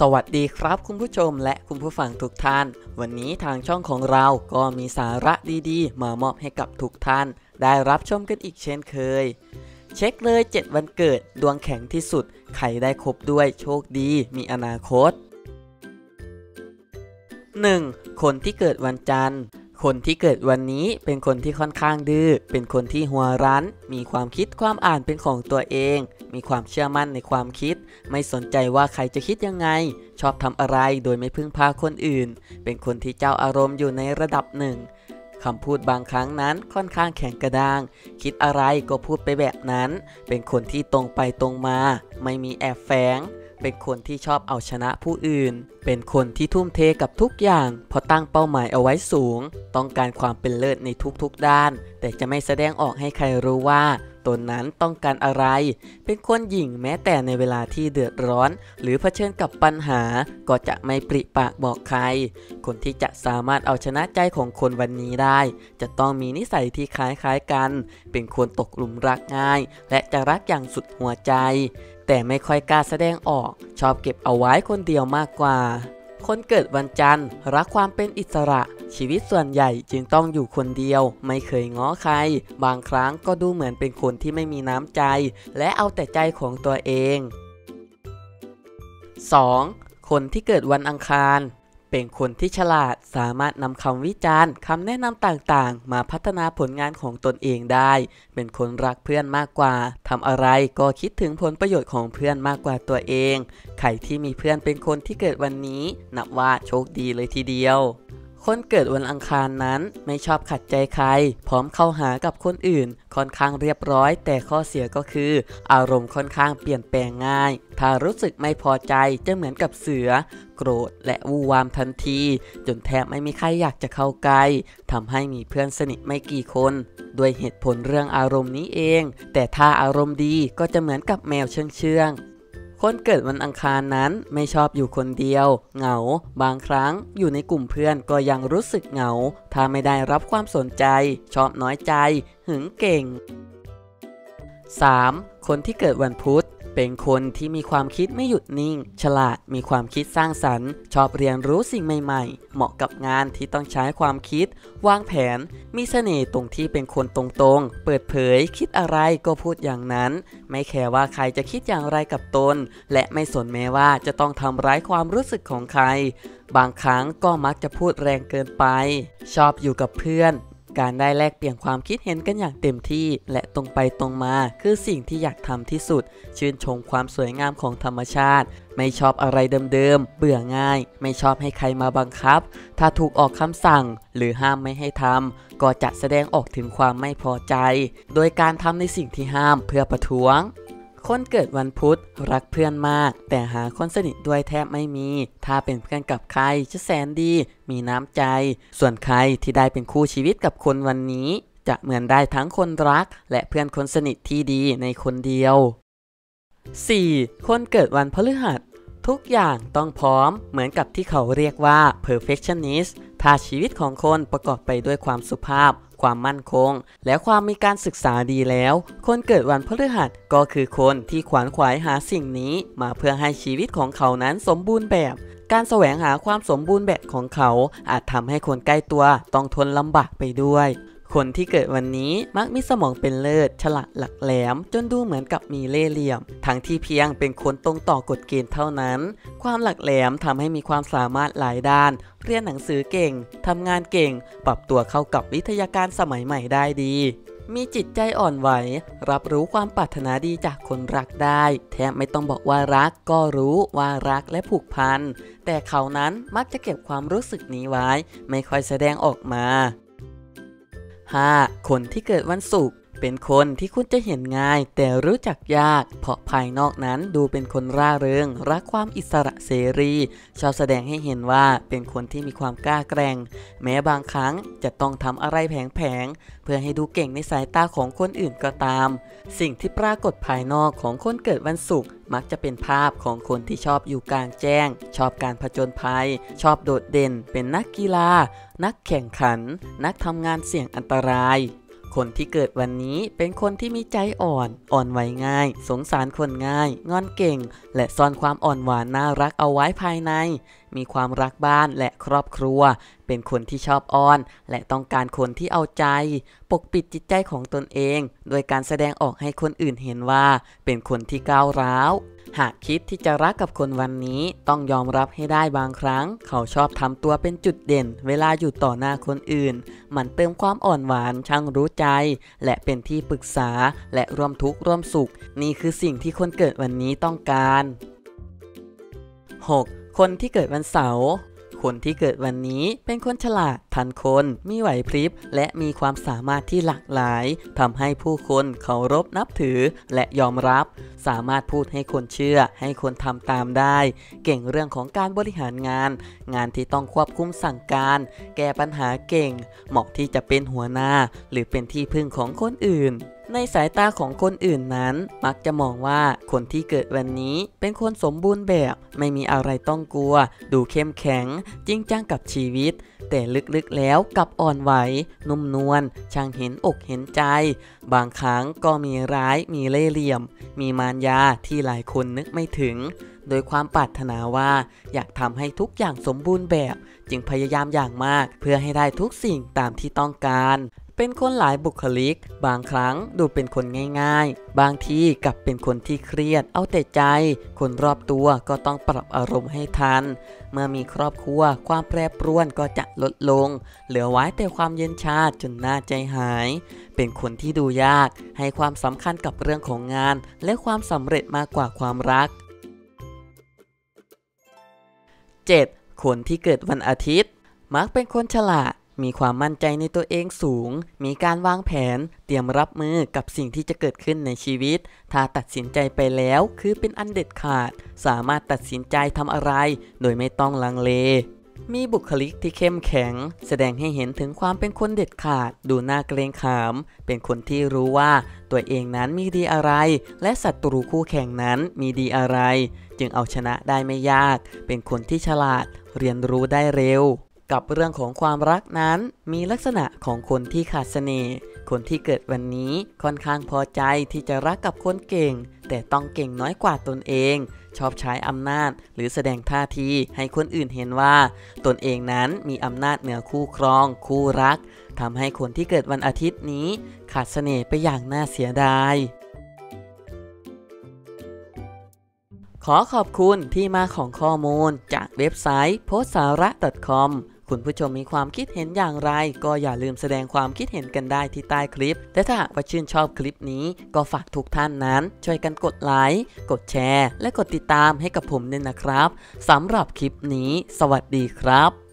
สวัสดีครับคุณผู้ชมและคุณผู้ฟังทุกท่าน วันนี้ทางช่องของเราก็มีสาระดีๆ มามอบให้กับทุกท่าน ได้รับชมกันอีกเช่นเคย เช็คเลย 7 วันเกิดดวงแข็งที่สุด ใครได้ครบด้วยโชคดีมีอนาคต 1. คนที่เกิดวันจันทร์ คนที่เกิดวันนี้เป็นคนที่ค่อนข้างดื้อ เป็นคนที่หัวรั้น มีความคิดความอ่านเป็นของตัวเอง มีความเชื่อมั่นในความคิด ไม่สนใจว่าใครจะคิดยังไง ชอบทำอะไรโดยไม่พึ่งพาคนอื่น เป็นคนที่เจ้าอารมณ์อยู่ในระดับหนึ่งคำพูดบางครั้งนั้นค่อนข้างแข็งกระด้าง คิดอะไรก็พูดไปแบบนั้น เป็นคนที่ตรงไปตรงมา ไม่มีแอบแฝง เป็นคนที่ชอบเอาชนะผู้อื่น เป็นคนที่ทุ่มเทกับทุกอย่างเพราะตั้งเป้าหมายเอาไว้สูง ต้องการความเป็นเลิศในทุกๆด้าน แต่จะไม่แสดงออกให้ใครรู้ว่าตนนั้นต้องการอะไร เป็นคนหยิ่งแม้แต่ในเวลาที่เดือดร้อน หรือเผชิญกับปัญหา ก็จะไม่ปริปากบอกใคร คนที่จะสามารถเอาชนะใจของคนวันนี้ได้ จะต้องมีนิสัยที่คล้ายๆกัน เป็นคนตกหลุมรักง่าย และจะรักอย่างสุดหัวใจ แต่ไม่ค่อยกล้าแสดงออก ชอบเก็บเอาไว้คนเดียวมากกว่า คนเกิดวันจันทร์รักความเป็นอิสระ ชีวิตส่วนใหญ่จึงต้องอยู่คนเดียว ไม่เคยง้อใคร บางครั้งก็ดูเหมือนเป็นคนที่ไม่มีน้ำใจ และเอาแต่ใจของตัวเอง 2. คนที่เกิดวันอังคาร เป็นคนที่ฉลาด สามารถนำคำวิจารณ์คำแนะนำต่างๆ มาพัฒนาผลงานของตนเองได้ เป็นคนรักเพื่อนมากกว่าทำอะไรก็คิดถึงผลประโยชน์ของเพื่อนมากกว่าตัวเอง ใครที่มีเพื่อนเป็นคนที่เกิดวันนี้ นับว่าโชคดีเลยทีเดียว คนเกิดวันอังคารนั้นไม่ชอบขัดใจใคร พร้อมเข้าหากับคนอื่น ค่อนข้างเรียบร้อย แต่ข้อเสียก็คือ อารมณ์ค่อนข้างเปลี่ยนแปลงง่าย ถ้ารู้สึกไม่พอใจจะเหมือนกับเสือ โกรธและวูวามทันที จนแทบไม่มีใครอยากจะเข้าใกล้ทำให้มีเพื่อนสนิทไม่กี่คนด้วยเหตุผลเรื่องอารมณ์นี้เอง แต่ถ้าอารมณ์ดีก็จะเหมือนกับแมวเชื่องเชื่อง คนเกิดวันอังคารนั้นไม่ชอบอยู่คนเดียว เหงา บางครั้งอยู่ในกลุ่มเพื่อนก็ยังรู้สึกเหงา ถ้าไม่ได้รับความสนใจ ชอบน้อยใจ หึงเก่ง 3. คนที่เกิดวันพุธ เป็นคนที่มีความคิดไม่หยุดนิ่ง ฉลาด มีความคิดสร้างสรรค์ ชอบเรียนรู้สิ่งใหม่ๆ เหมาะกับงานที่ต้องใช้ความคิด วางแผน มีเสน่ห์ตรงที่เป็นคนตรงๆ เปิดเผย คิดอะไรก็พูดอย่างนั้น ไม่แคร์ว่าใครจะคิดอย่างไรกับตน และไม่สนแม้ว่าจะต้องทำร้ายความรู้สึกของใคร บางครั้งก็มักจะพูดแรงเกินไป ชอบอยู่กับเพื่อน การได้แลกเปลี่ยนความคิดเห็นกันอย่างเต็มที่ และตรงไปตรงมา คือสิ่งที่อยากทำที่สุด ชื่นชมความสวยงามของธรรมชาติ ไม่ชอบอะไรเดิมๆ เบื่อง่าย ไม่ชอบให้ใครมาบังคับ ถ้าถูกออกคำสั่ง หรือห้ามไม่ให้ทำก็จะแสดงออกถึงความไม่พอใจ โดยการทำในสิ่งที่ห้ามเพื่อประท้วง คนเกิดวันพุธรักเพื่อนมาก แต่หาคนสนิทด้วยแทบไม่มี ถ้าเป็นเพื่อนกับใครจะแสนดี มีน้ำใจ ส่วนใครที่ได้เป็นคู่ชีวิตกับคนวันนี้ จะเหมือนได้ทั้งคนรัก และเพื่อนคนสนิทที่ดีในคนเดียว 4. คนเกิดวันพฤหัส ทุกอย่างต้องพร้อม เหมือนกับที่เขาเรียกว่า perfectionist ถ้าชีวิตของคนประกอบไปด้วยความสุภาพ ความมั่นคง และความมีการศึกษาดีแล้ว คนเกิดวันพฤหัสก็คือคนที่ขวนขวายหาสิ่งนี้ มาเพื่อให้ชีวิตของเขานั้นสมบูรณ์แบบ การแสวงหาความสมบูรณ์แบบของเขา อาจทำให้คนใกล้ตัวต้องทนลำบากไปด้วย คนที่เกิดวันนี้มักมีสมองเป็นเลิศ ฉลาดหลักแหลม จนดูเหมือนกับมีเล่ห์เหลี่ยม ทั้งที่เพียงเป็นคนตรงต่อกฎเกณฑ์เท่านั้น ความหลักแหลมทำให้มีความสามารถหลายด้าน เรียนหนังสือเก่งทำงานเก่ง ปรับตัวเข้ากับวิทยาการสมัยใหม่ได้ดีมีจิตใจอ่อนไหว รับรู้ความปรารถนาดีจากคนรักได้ แทบไม่ต้องบอกว่ารักก็รู้ว่ารักและผูกพัน แต่เขานั้นมักจะเก็บความรู้สึกนี้ไว้ ไม่ค่อยแสดงออกมา 5. คนที่เกิดวันศุกร์ เป็นคนที่คุณจะเห็นง่าย แต่รู้จักยาก เพราะภายนอกนั้นดูเป็นคนร่าเริง รักความอิสระเสรี ชอบแสดงให้เห็นว่าเป็นคนที่มีความกล้าแกร่ง แม้บางครั้งจะต้องทำอะไรแผงๆเพื่อให้ดูเก่งในสายตาของคนอื่นก็ตาม สิ่งที่ปรากฏภายนอกของคนเกิดวันศุกร์มักจะเป็นภาพของคนที่ชอบอยู่กลางแจ้ง ชอบการผจญภัย ชอบโดดเด่น เป็นนักกีฬา นักแข่งขัน นักทำงานเสี่ยงอันตราย คนที่เกิดวันนี้เป็นคนที่มีใจอ่อน อ่อนไหวง่าย สงสารคนง่าย งอนเก่ง และซ่อนความอ่อนหวานน่ารักเอาไว้ภายใน มีความรักบ้านและครอบครัว เป็นคนที่ชอบอ้อน และต้องการคนที่เอาใจ ปกปิดจิตใจของตนเอง โดยการแสดงออกให้คนอื่นเห็นว่า เป็นคนที่ก้าวร้าว หากคิดที่จะรักกับคนวันนี้ต้องยอมรับให้ได้บางครั้ง เขาชอบทำตัวเป็นจุดเด่น เวลาอยู่ต่อหน้าคนอื่น มันเติมความอ่อนหวานช่างรู้ใจ และเป็นที่ปรึกษาและร่วมทุกข์ร่วมสุข นี่คือสิ่งที่คนเกิดวันนี้ต้องการ 6. คนที่เกิดวันเสาร์ คนที่เกิดวันนี้เป็นคนฉลาดทันคน มีไหวพริบ และมีความสามารถที่หลากหลายทำให้ผู้คนเคารพนับถือและยอมรับ สามารถพูดให้คนเชื่อ ให้คนทำตามได้ เก่งเรื่องของการบริหารงาน งานที่ต้องควบคุมสั่งการ แก้ปัญหาเก่ง เหมาะที่จะเป็นหัวหน้า หรือเป็นที่พึ่งของคนอื่นในสายตาของคนอื่นนั้น มักจะมองว่าคนที่เกิดวันนี้เป็นคนสมบูรณ์แบบ ไม่มีอะไรต้องกลัว ดูเข้มแข็ง จริงจังกับชีวิต แต่ลึกๆแล้วกับอ่อนไหว นุ่มนวลช่างเห็นอกเห็นใจ บางครั้งก็มีร้ายมีเล่ห์เหลี่ยม มีมารยาที่หลายคนนึกไม่ถึง โดยความปรารถนาว่า อยากทำให้ทุกอย่างสมบูรณ์แบบ จึงพยายามอย่างมาก เพื่อให้ได้ทุกสิ่งตามที่ต้องการ เป็นคนหลายบุคลิก บางครั้งดูเป็นคนง่ายๆ บางทีกลับเป็นคนที่เครียด เอาแต่ใจ คนรอบตัวก็ต้องปรับอารมณ์ให้ทัน เมื่อมีครอบครัว ความแปรปรวนก็จะลดลง เหลือไว้แต่ความเย็นชาจนน่าใจหาย เป็นคนที่ดูยาก ให้ความสำคัญกับเรื่องของงาน และความสำเร็จมากกว่าความรัก 7. คนที่เกิดวันอาทิตย์ มักเป็นคนฉลาด มีความมั่นใจในตัวเองสูง มีการวางแผน เตรียมรับมือกับสิ่งที่จะเกิดขึ้นในชีวิต ถ้าตัดสินใจไปแล้วคือเป็นอันเด็ดขาด สามารถตัดสินใจทำอะไร โดยไม่ต้องลังเลมีบุคลิกที่เข้มแข็ง แสดงให้เห็นถึงความเป็นคนเด็ดขาด ดูน่าเกรงขาม เป็นคนที่รู้ว่าตัวเองนั้นมีดีอะไร และศัตรูคู่แข่งนั้นมีดีอะไร จึงเอาชนะได้ไม่ยาก เป็นคนที่ฉลาด เรียนรู้ได้เร็ว กับเรื่องของความรักนั้น มีลักษณะของคนที่ขาดเสน่ห์ คนที่เกิดวันนี้ค่อนข้างพอใจที่จะรักกับคนเก่ง แต่ต้องเก่งน้อยกว่าตนเอง ชอบใช้อำนาจ หรือแสดงท่าทีให้คนอื่นเห็นว่า ตนเองนั้นมีอำนาจเหนือคู่ครอง คู่รักทำให้คนที่เกิดวันอาทิตย์นี้ ขาดเสน่ห์ไปอย่างน่าเสียดายขอขอบคุณที่มาของข้อมูลจากเว็บไซต์ p o s t s a r a .com คุณผู้ชมมีความคิดเห็นอย่างไร ก็อย่าลืมแสดงความคิดเห็นกันได้ที่ใต้คลิป และถ้าหากว่าชื่นชอบคลิปนี้ ก็ฝากทุกท่านนั้น ช่วยกันกดไลค์กดแชร์ และกดติดตามให้กับผมด้วยนะครับสำหรับคลิปนี้ สวัสดีครับ